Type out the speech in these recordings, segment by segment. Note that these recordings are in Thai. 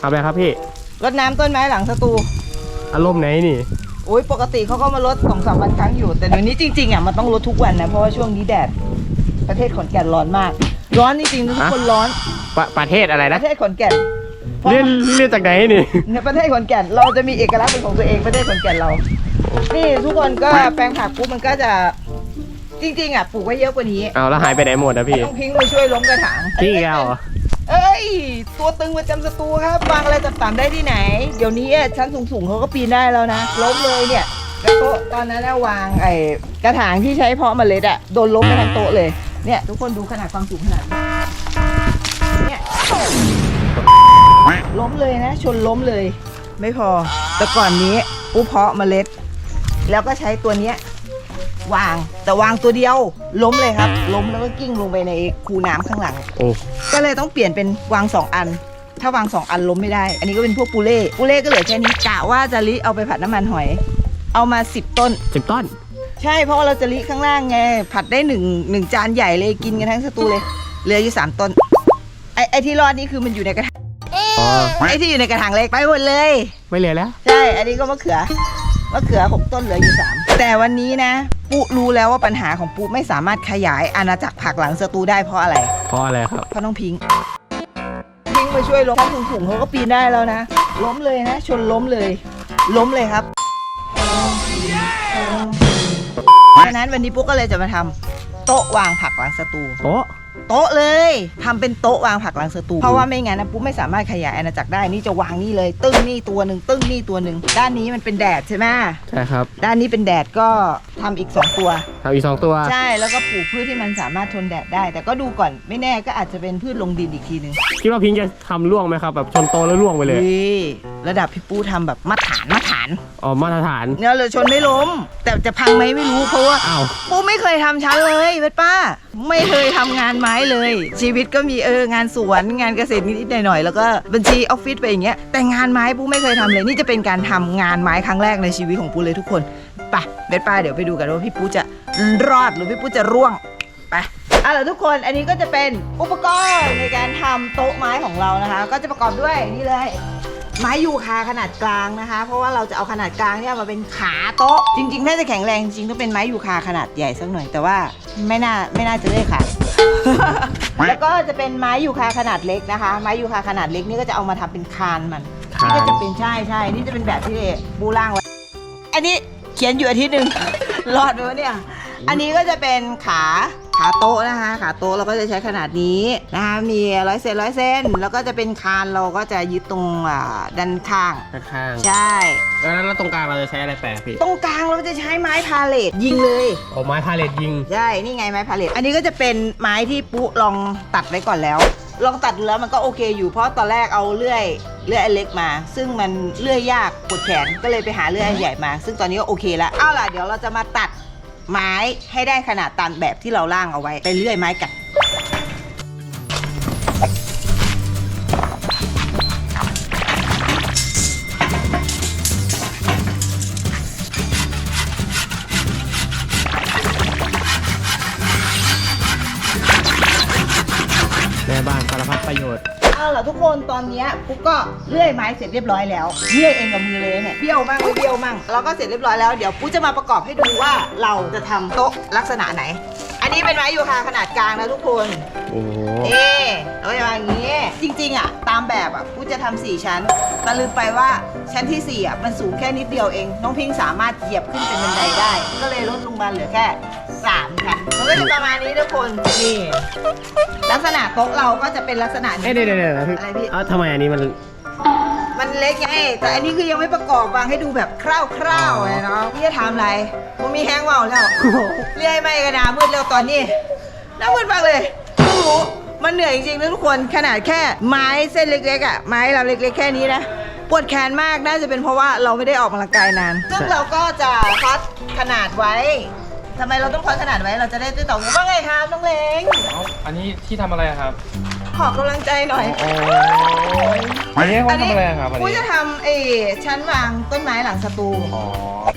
ทำอะไรครับพี่รดน้ำต้นไม้หลังสตูอารมณ์ไหนนี่โอ้ยปกติเขาก็มาลดสองสามวันครั้งอยู่ แต่เดี๋ยวนี้จริงๆอะมันต้องลดทุกวันนะเพราะว่าช่วงนี้แดดประเทศขอนแก่นร้อนมาก ร้อนจริงๆทุกคนร้อนปะประเทศอะไรปนะระเทศขอนแก่นเพราะเรียนเรียนจากไหนนี่ ในประเทศขอนแก่นเราจะมีเอกลักษณ์เป็นของตัวเองประเทศขอนแก่นเรา นี่ทุกคนก็แปลงผักปุ๊บมันก็จะจริงๆอะปลูกไว้เยอะกว่านี้เอาแล้วหายไปไหนหมดอะพี่ ต้องพิงค์มาช่วยล้มกระถางพี่อีกแล้วเหรอ เอ้ย ตัวตึงประจำสตูครับวางอะไรต่ำๆได้ที่ไหน เดี๋ยวนี้ชั้นสูงๆเขาก็ปีนได้แล้วนะล้มเลยเนี่ยกระโต๊ะตอนนั้นนะวางไอ้กระถางที่ใช้เพาะเมล็ดอะโดนล้มไปทั้งโต๊ะเลยเนี่ยทุกคนดูขนาดความสูงขนาดนเนี่ยล้มเลยนะ ชนล้มเลย ไม่พอแต่ก่อนนี้ปูเพาะเมล็ด แล้วก็ใช้ตัวเนี้ย วาง แต่วางตัวเดียวล้มเลยครับ ล้มแล้วก็กิ้งลงไปในคูน้ำข้างหลัง โอ้ก็เลยต้องเปลี่ยนเป็นวางสองอัน ถ้าวางสองอันล้มไม่ได้ อันนี้ก็เป็นพวกปูเล่ปูเล่ก็เหลือแค่นี้กะว่าจะลิเอาไปผัดน้ำมันหอย เอามาสิบต้นสิบต้น ใช่เพราะว่าเราจะลิข้างล่างไงผัดได้หนึ่งหนึ่งจานใหญ่เลยกินกันทั้งสตูเลยเหลืออยู่สามต้นไอไอที่รอดนี่คือมันอยู่ในกระถางอ๋อไอที่อยู่ในกระถางเล็กไปหมดเลย ไม่เหลือแล้ว ใช่ อันนี้ก็มะเขือมะเขือหกต้นเหลืออยู่สามแต่วันนี้นะ ปูรู้แล้วว่าปัญหาของปูไม่สามารถขยายอาณาจักรผักหลังสตูได้เพราะอะไร เพราะอะไรครับ เพราะน้องพิงค์พิงค์มาช่วยล้มชั้นสูงๆเขาก็ปีนได้แล้วนะ ล้มเลยนะ ชนล้มเลย ล้มเลยครับดังนั้นวันนี้ปุ๊กก็เลยจะมาทำโต๊ะวางผักหลังสตู โต๊ะ โต๊ะเลยทำเป็นโต๊ะวางผักหลังสตูเพราะว่าไม่งั้นนะปุ๊กไม่สามารถขยายอาณาจักรได้นี่จะวางนี่เลย ตึ้งนี่ตัวหนึ่งตึ้งนี่ตัวหนึ่งด้านนี้มันเป็นแดดใช่ไหมใช่ครับ ด้านนี้เป็นแดดก็ทำอีกสองตัวทำอีกสองตัว ใช่แล้วก็ปลูกพืชที่มันสามารถทนแดดได้ แต่ก็ดูก่อนไม่แน่ก็อาจจะเป็นพืชลงดินอีกทีหนึ่งคิดว่าพิงค์จะทำล่วงไหมครับแบบชนโตแล้วล่วงไปเลยฮ้ยระดับพี่ปูทำแบบมาตรฐานมาตรฐานอ๋อมาตรฐาน เนี่ยเลยชนไม่ล้ม แต่จะพังไหมไม่รู้เพราะว่าอ้าว ปูไม่เคยทำชั้นเลยเวทป้า ไม่เคยทำงานไม้เลย ชีวิตก็มีเอองานสวนงานเกษตรนิดๆหน่อยๆแล้วก็บัญชีออฟฟิศไปอย่างเงี้ยแต่งานไม้ปูไม่เคยทำเลย นี่จะเป็นการทำงานไม้ครั้งแรกในชีวิตของปูเลยทุกคนไปเวทป้าเดี๋ยวไปดูกันว่าพี่ปูจะรอดหรือพี่ปูจะร่วง ไปเอาล่ะทุกคนอันนี้ก็จะเป็นอุปกรณ์ในการทำโต๊ะไม้ของเรานะคะ ก็จะประกอบด้วยนี่เลย ไม้ยูคาขนาดกลางนะคะ เพราะว่าเราจะเอาขนาดกลางเนี่ยมาเป็นขาโต๊ะ จริงๆถ้าจะแข็งแรงจริงๆต้องเป็นไม้ยูคาขนาดใหญ่สักหน่อย แต่ว่าไม่น่าไม่น่าจะได้ค่ะ แล้วก็จะเป็นไม้ยูคาขนาดเล็กนะคะ ไม้ยูคาขนาดเล็กนี่ก็จะเอามาทำเป็นคานมันคานนี่ก็จะเป็นใช่ใช่นี่จะเป็นแบบที่บูร่างไว้อันนี้เขียนอยู่อาทิตย์หนึ่งรอดไหมวะเนี่ย อันนี้ก็จะเป็นขา ขาโต๊ะนะคะ ขาโต๊ะเราก็จะใช้ขนาดนี้นะคะมีร้อยเซนร้อยเซนแล้วก็จะเป็นคานเราก็จะยึดตรงอ่าด้านข้าง ข้างใช่ ๆแล้วแล้วตรงกลางเราจะใช้อะไรแปะพี่ตรงกลางเราจะใช้ไม้พาเลทยิงเลย โอ้ไม้พาเลตยิง ใช่ นี่ไงไม้พาเลทอันนี้ก็จะเป็นไม้ที่ปุ๊ลองตัดไว้ก่อนแล้ว ลองตัดดูแล้วมันก็โอเคอยู่เพราะตอนแรกเอาเลื่อยเลื่อยอันเล็กมา ซึ่งมันเลื่อยยากปวดแขนก็เลยไปหาเลื่อยอันใหญ่มา ซึ่งตอนนี้ก็โอเคแล้วเอาล่ะเดี๋ยวเราจะมาตัด ไม้ให้ได้ขนาดตามแบบที่เราล่างเอาไว้ไปเลื่อยไม้กันแม่บ้านสารพัดประโยชน์ เอาล่ะทุกคนตอนเนี้ยปุ๊กก็เลื่อยไม้เสร็จเรียบร้อยแล้วเลื่อยเองกับมือเลยเนี่ยเบี้ยวมั่งไม่เบี้ยวมั่งเราก็เสร็จเรียบร้อยแล้วเดี๋ยวปุ๊กจะมาประกอบให้ดูว่าเราจะทำโต๊ะลักษณะไหน อันนี้เป็นไม้ยูคาขนาดกลางนะทุกคนโอ้โหเอ๊เราจะวางอย่างนี้จ ริงๆอะตามแบบอะปุ๊กจะทำสี่ชั้นแต่ลืมไปว่าชั้นที่สี่อะมันสูงแค่นิดเดียวเอง น้องพิงสามารถเหยียบขึ้นเป็นบันไดได้ ก็เลยลดลงมาเหลือแค่สามชั้นมันก็จะประมาณนี้ทุกคนนี่ลักษณะโต๊ะเราก็จะเป็นลักษณะนี้ เอ้ยเดี๋ยวเดี๋ยวเดี๋ยวอะไรพี่ เอ้าทำไมอันนี้มัน มันเล็กไงแต่อันนี้คือยังไม่ประกอบวางให้ดูแบบคร่าวๆเลยเนาะพี่จะถามอะไรผมมีแฮงเมาแล้ว เรื่อยไม่กันนามืดแล้วตอนนี้หน้ามืดมากเลยไม่รู้ มันเหนื่อยจริงๆนะทุกคนขนาดแค่ไม้เส้นเล็กๆอะไม้เราเล็กๆแค่นี้นะปวดแขนมากน่าจะเป็นเพราะว่าเราไม่ได้ออกกำลังกายนาน ซึ่งเราก็จะพัดขนาดไว้ทำไมเราต้องพัดขนาดไว้ เราจะได้ติดต่อว่าไงครับน้องเล้งเอาอันนี้ที่ทำอะไรอะครับขอกำลังใจหน่อยโอ้ยอันนี้เขาทำอะไรอะครับอันกูนี้จะทำเอชั้นวางต้นไม้หลังสตู อ๋อ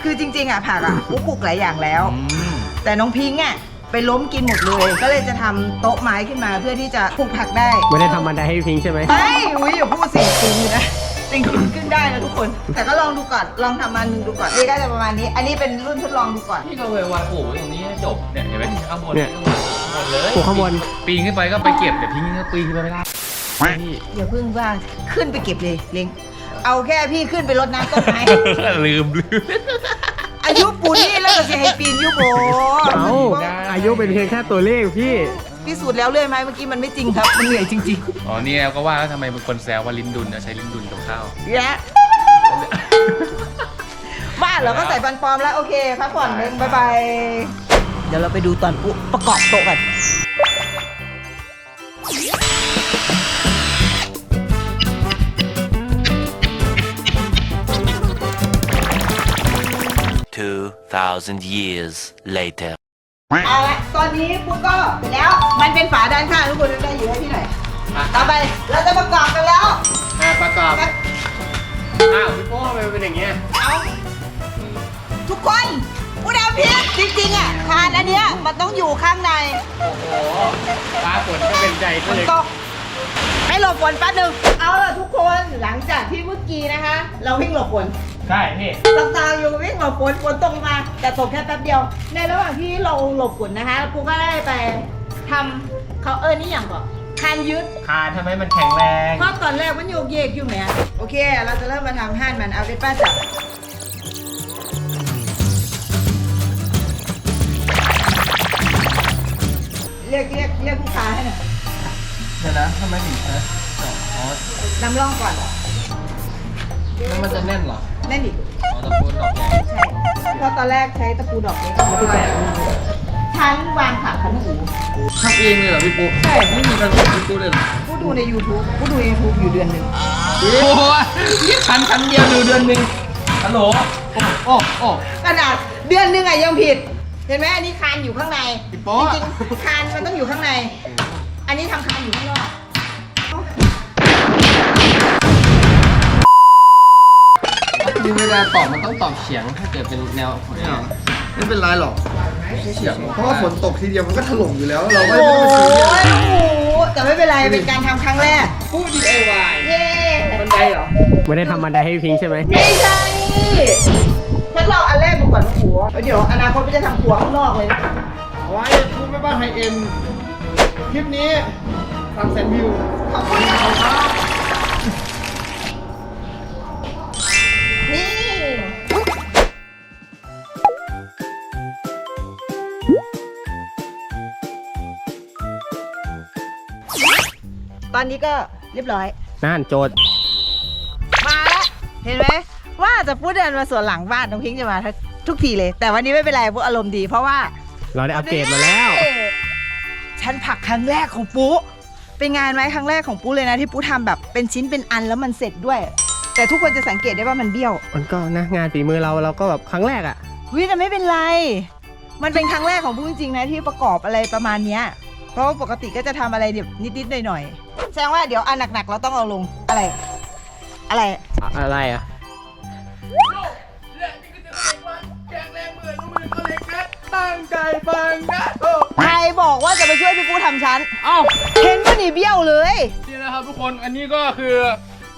คือจริงๆอะผักอะกูปลูกหลายอย่างแล้ว อืมแต่น้องพิงค์อะ ไปล้มกินหมดเลย ก็เลยจะทำโต๊ะไม้ขึ้นมาเพื่อที่จะปลูกผักได้ไม่ได้ทำบันไดให้พิงค์ใช่ไหมไม่อุ้ยอย่าพูดสิกูนะทุกคน แต่ก็ลองดูก่อนลองทำมาหนึ่งดูก่อนนี่ก็จะประมาณนี้ อันนี้เป็นรุ่นทดลองดูก่อน พี่ก็เววาปลูกไว้ตรงนี้ให้จบเนี่ยเห็นไหมข้างบนเนี่ย ข้างบนหมดเลยปลูกข้างบน ปีนขึ้นไปก็ไปเก็บแต่ทิ้งก็ปีนขึ้นไปไม่ได้พี่อย่าเพิ่งว่าขึ้นไปเก็บเลยเล้งเอาแค่พี่ขึ้นไปรดน้ำต้นไม้ ลืมลืม อายุปูนี่แล้วก็จะให้ปีนยุโบเอ้าอายุเป็นเพียงแค่ตัวเลขพี่พิสูจน์แล้วเรื่อยไหมเมื่อกี้มันไม่จริงครับ มันเหนื่อยจริงอ๋อนี่แล้วก็ว่าแล้วทำไมเป็นคนแซวว่าลิ้นดุลนะใช้ลิ้นดุลกับข้าว ๆแยะบ้านเราก็ใส่ฟันปลอมแล้ว โอเคพักผ่อนเล้งบายบาย เดี๋ยวเราไปดูตอนปุ๊ประกอบโต๊ะกัน 2,000 years later. เอาละตอนนี้ปุ๊กก็เสร็จแล้ว มันเป็นฝาด้านข้างทุกคนได้อยู่ให้ที่ไหนต่อไปเราจะประกอบกันแล้วอะประกอบ อ้าวพี่โป้ทำไมมันเป็นอย่างเงี้ย เอาทุกคนผู้ดาวพิษจริงๆอะคานอันเนี้ยมันต้องอยู่ข้างในโอ้โหฟ้าฝนก็เป็นใจก็มันเลยตกให้หลบฝนแป๊บนึงเอาล่ะทุกคนหลังจากที่เมื่อกี้นะคะ เราวิ่งหลบฝน ใช่พี่ต่างๆอยู่วิ่งหลบฝนฝนตกมาแต่ตกแค่แป๊บเดียว ในระหว่างที่เราหลบฝนนะคะกูก็ได้ไปทำเขาเออนี่อย่างก่อนคานยึดคานทำให้มันแข็งแรง เพราะตอนแรกมันโยกเยกอยู่แหมโอเค เราจะเริ่มมาทำห่านมันเอาเวทป้าจับเรียกเรียกเรียกลูกค้าให้หน่อยเดี๋ยวนะทำไมถึงนะอ๋อนำร่องก่อน แล้วมันจะแน่นเหรอนั่นอีกอ๋อตะปูนดอกใหญ่ใช่เพราะตอนแรกใช้ตะปูดอกเล็กมาเป็นชั้นวางผักขันหูทำเองเลยเหรอพี่ปุ๊ใช่ไม่มีการสอนพี่ปุ๊เลยเหรอผู้ดูใน YouTube ผู้ดูใน YouTube อยู่เดือนหนึ่งโอ้โหนี่คันคันเดียวดูเดือนหนึ่งฮัลโหลโอ้โอ้โอ้ขนาดเดือนหนึ่งอะยังผิด เห็นไหมอันนี้คานอยู่ข้างในพี่โป๊จริงๆคานมันต้องอยู่ข้างใน อันนี้ทำคานอยู่ข้างนอก นี่เวลาตอบมันต้องตอบเฉียงถ้าเกิดเป็นแนวของเนี่ยไม่เป็นไรหรอกเฉียงเพราะว่าฝนตกทีเดียวมันก็ถล่มอยู่แล้ว เราไม่โอ้ไม่ต้องไปซื้อยโอ้โหแต่ไม่เป็นไร เป็นการทำครั้งแรก ผู้ DIY เย้บันไดเหรอ ไม่ได้ทำบันไดให้พิงค์ใช่ไหม ไม่ใช่ทดลองอันแรกดูก่อนว่าหัวแล้วเดี๋ยวอนาคตก็จะทำครัวข้างนอกเลยนะไว้คุณแม่บ้านไฮเอ็นคลิปนี้สามแสนวิว ขอบคุณครั ตอนนี้ก็เรียบร้อย นั่นโจทย์มาแล้วเห็นไหมว่าจะพูดเดินมาสวนหลังบ้านน้องพิงค์จะมาทุกทีเลย แต่วันนี้ไม่เป็นไรพวกอารมณ์ดีเพราะว่าเราได้อัปเกรดมาแล้วนี่ฉันผักครั้งแรกของปุ๊เป็นงานไหมครั้งแรกของปุ๊เลยนะที่ปุ๊ทำแบบเป็นชิ้นเป็นอันแล้วมันเสร็จด้วย แต่ทุกคนจะสังเกตได้ว่ามันเบี้ยวมันก็นะงานฝีมือเราเราก็แบบครั้งแรกอะวิแต่ไม่เป็นไร มันเป็นครั้งแรกของปุ๊จริงๆนะที่ประกอบอะไรประมาณเนี้ย เพราะว่าปกติก็จะทำอะไรแบบนิดๆหน่อยๆแสดงว่าเดี๋ยวอันหนักๆเราต้องเอาลงอะไร อะไร อะไรอะใครบอกว่าจะไปช่วยพี่ปุ๊ทำชั้นเอ้าเห็นว่านี่เบี้ยวเลย นี่นะครับทุกคนอันนี้ก็คือ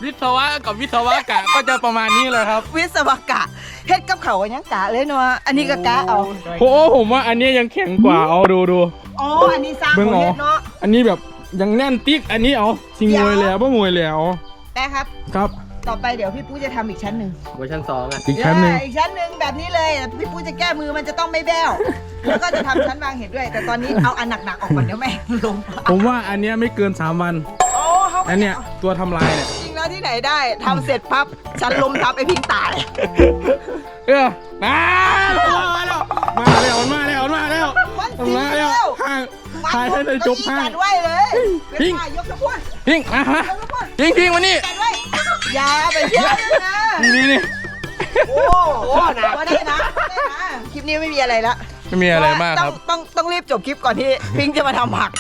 วิศวะกับวิศวกะก็จะประมาณนี้เลยครับวิศวกะเฮ็ดกับเขาวยังกะเลยเนาะอันนี้ก็กะเอา โอ้ผมว่าอันเนี้ยยังแข็งกว่าเอาดูดู อ๋อ อันนี้สร้างเบิ่งของเอาเฮ็ดเนาะ อันนี้แบบยังแน่นติ๊ก อันนี้เอาสิงมวยแล้วบ่มวยแล้วแป๊ะครับ ครับ ต่อไปเดี๋ยวพี่ปู้จะทำอีกชั้นหนึ่งเวอร์ชันสองอะอีกชั้นหนึ่งเอออีกชั้นหนึ่งแบบนี้เลยแต่พี่ปู้จะแก้มือมันจะต้องไม่แบ้ว แล้วก็จะทำชั้นวางเห็ดด้วย แต่ตอนนี้เอาอันหนักๆออกก่อนเดี๋ยวแม่งลงผมว่าอันเนี้ยไม่เกิน 3 วัน โอ้เขาอันเนี้ยตัวทำลายเนี่ย จริงแล้วที่ไหนได้ทำเสร็จปั๊บชั้นลมทับไอ้พิงตาย เออมามาแล้วมาแล้วมาแล้ว มาแล้วมันทำลายแล้วแล้วห้างทายให้ได้จบห้างจัดไว้เลยพิงเป็นฝ่ายยกขบวนพิงอะฮะยกขบวนพิงพิงมานี่จัดไว้อย่าไปเชื่อเลยนะนี่นี่โอ้โหหนักได้นะได้นะ คลิปนี้ไม่มีอะไรละไม่มีอะไรมากครับ ต้องต้องต้องรีบจบคลิปก่อนที่พิงค์จะมาทำผัก